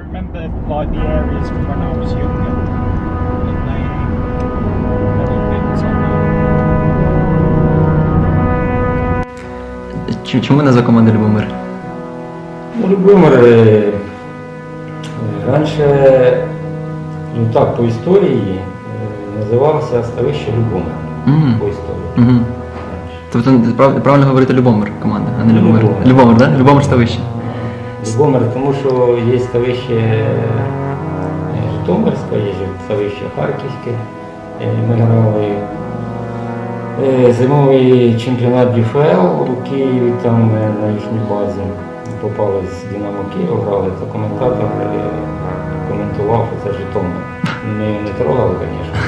I remember like the areas from when I was younger, Чому назва команди Любомир? Ну, Любомир е, е, раніше, ну так, по історії е, називався ставище Любомир. Мгм. По історії. Угу. раніше. Тобто прав- правильно говорити Любомир команда, а не Любомир. Любомир. Любомир, так? Да? Любомир ставище. Любомир, тому що є ставище е, Житомирське, є ставище Харківське. Е, Ми грали е, зимовий чемпіонат ДЮФЛ у Києві, там на їхній базі попали з Динамо Київ, грали, то коментатор коментував, що це Житомир. Ми його не трогали, звісно,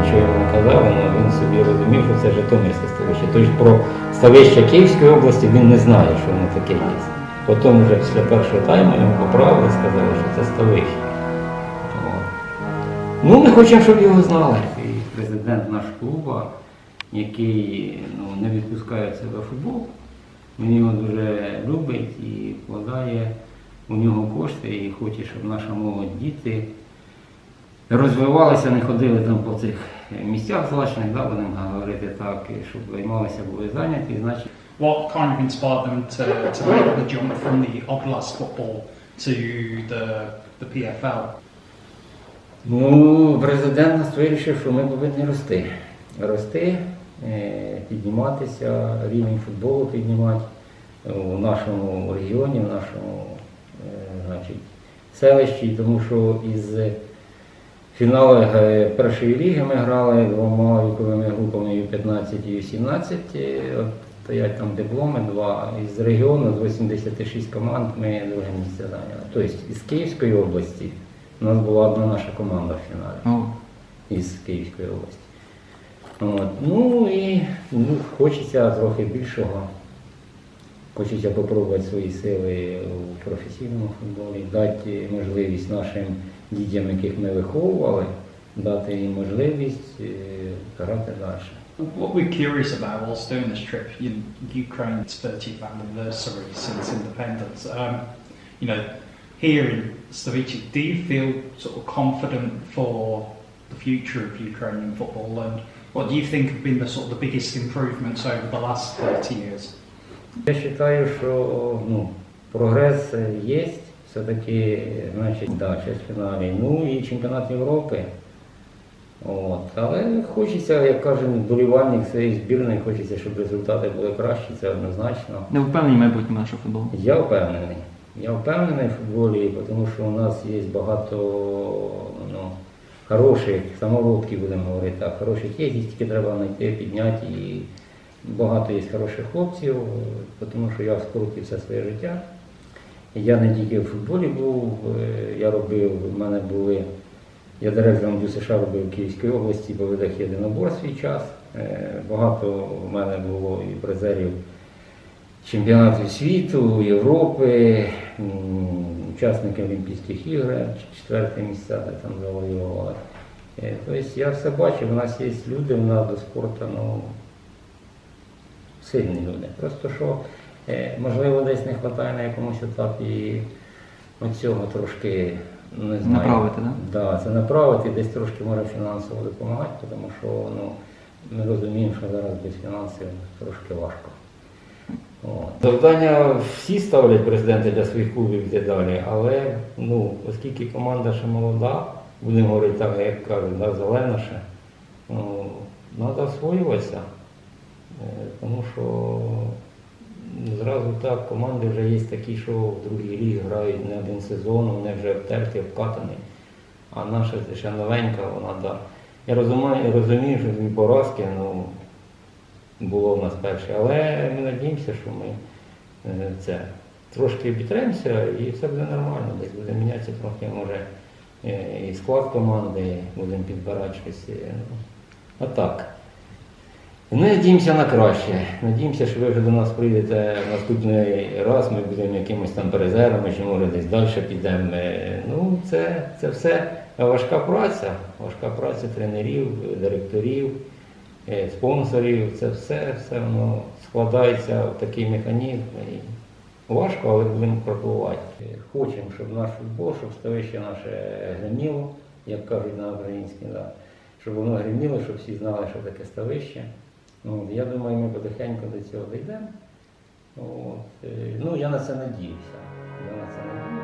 нічого йому не казали, але він собі розумів, що це Житомирське ставище. Тобто про ставище Київської області він не знає, що воно таке є. Потім вже після першого тайму йому поправили і сказали, що це. От. Ну, ми хочемо, щоб його знали. І президент нашого клубу, який ну, не відпускає себе футбол, він його дуже любить і вкладає у нього кошти і хоче, щоб наша молодь діти розвивалися, не ходили там по цих місцях злачних, да, будемо говорити так, щоб займалися, були зайняті, значить. What kind of inspired them to, to make the jump from the Oblast football to the the PFL? Ну, президент нас вирішив, що ми повинні рости. Рости, е, підніматися, рівень футболу піднімати у нашому регіоні, в нашому е, значить, селищі, тому що із фіналу е, першої ліги ми грали двома віковими групами U15 і U17. е, От стоять там дипломи, два. Із регіону з 86 команд ми друге місце зайняли. Тобто із Київської області у нас була одна наша команда в фіналі із Київської області. От. Ну і ну, хочеться трохи більшого. Хочеться спробувати свої сили у професійному футболі, дати можливість нашим дітям, яких ми виховували, дати їм можливість е, грати далі. What we're curious about whilst doing this trip, you Ukraine's 30th anniversary since independence. Um, you know, here in Stavici, do you feel sort of confident for the future of Ukrainian football, and what do you think have been the sort of the biggest improvements over the last 30 years? Я вважаю, що ну, прогрес є, все-таки, значить, да, фіналі. Ну і чемпіонат Європи. От. Але хочеться, як каже болівальник цієї збірної, хочеться, щоб результати були кращі, це однозначно. не впевнені майбутнє нашого футболу. Я впевнений. Я впевнений в футболі, тому що у нас є багато ну, хороших самородків, будемо говорити так, хороших є, їх тільки треба знайти, підняти. І багато є хороших хлопців, тому що я в спорті все своє життя. Я не тільки в футболі був, е, я робив, в мене були, я директором ДЮСШ робив в Київській області по видах єдинобор свій час. Е, Багато в мене було і призерів чемпіонатів світу, Європи, м, учасники Олімпійських ігор, четверте місця там завоювали. Е, Тобто я все бачив, у нас є люди, у нас до спорту ну, сильні люди. Просто що, е, можливо, десь не вистачає на якомусь етапі оцього трошки, не знаю. Направити, да? Да, це направити, десь трошки може фінансово допомагати, тому що ну, ми розуміємо, що зараз без фінансів трошки важко. От. Завдання всі ставлять президенти для своїх клубів і так далі, але ну, оскільки команда ще молода, будемо говорити так, як кажуть, да, зелена ще, ну, треба освоюватися. Е, Тому що так команди вже є такі, що в другій лігі грають не один сезон, вони вже обтерті, обкатані. А наша ще новенька, вона да. Я розумію, розумію, що дві поразки, ну, було в нас перше, але ми надіємося, що ми е, це трошки підтримуємося і все буде нормально. Десь буде мінятися трохи, може, е, і склад команди, будемо підбирати щось. е, ну, Отак. Ми надіємося на краще. Надіємося, що ви вже до нас прийдете наступний раз, ми будемо якимось там призерами, чи може десь далі підемо. Ну, це, це все важка праця, важка праця тренерів, директорів, е, спонсорів. Це все, все воно складається в такий механізм. І Важко, але будемо пробувати. Хочемо, щоб наш футбол, щоб ставище наше гриміло, як кажуть на українській, да. щоб воно гриміло, щоб всі знали, що таке ставище. Ну, я думаю, ми потихеньку до цього дійдемо. От. е, Ну, я на це надіюся. Я на це надіюся.